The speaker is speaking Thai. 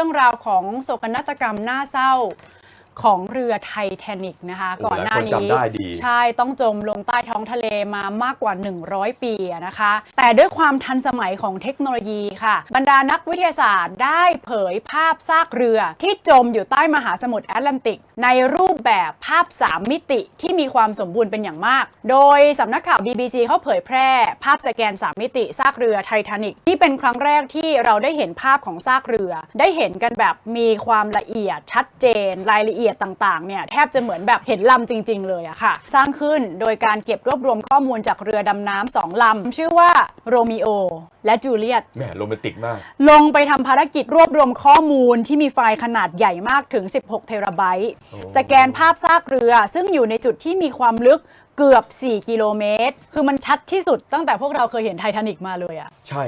รื่องราวของโศกนาฏกรรมน่าเศร้า ของเรือไททานิกนะคะโอ้ก่อนหน้าหลายคนนี้จำได้ดีใช่ต้องจมลงใต้ท้องทะเลมามากกว่า 100 ปีอะนะคะ แต่ด้วยความทันสมัยของเทคโนโลยีค่ะ บรรดานักวิทยาศาสตร์ได้เผยภาพซากเรือที่จมอยู่ใต้มหาสมุทรแอตแลนติก ในรูปแบบภาพ 3 มิติที่มีความสมบูรณ์เป็นอย่างมาก โดยสำนักข่าว BBC เขาเผยแพร่ภาพสแกน 3 มิติซากเรือไททานิกที่เป็นครั้งแรกที่เราได้เห็นภาพของซากเรือ ได้เห็นกันแบบมีความละเอียดชัดเจนรายละเอียดต่างๆ เนี่ยแทบจะเหมือนแบบเห็นลำจริง ๆ เลยอะค่ะ สร้างขึ้นโดยการเก็บรวบรวมข้อมูลจากเรือดำน้ำสองลำ ชื่อว่าโรมิโอและจูเลียต แหมโรแมนติกมาก ลงไปทำภารกิจรวบรวมข้อมูลที่มีไฟล์ขนาดใหญ่มากถึง 16 เทราไบต์ โอ้ สแกนภาพซากเรือ ซึ่งอยู่ในจุดที่มีความลึกเกือบ 4 กิโลเมตร คือมันชัดที่สุดตั้งแต่พวกเราเคยเห็นไททานิกมาเลยอะ ใช่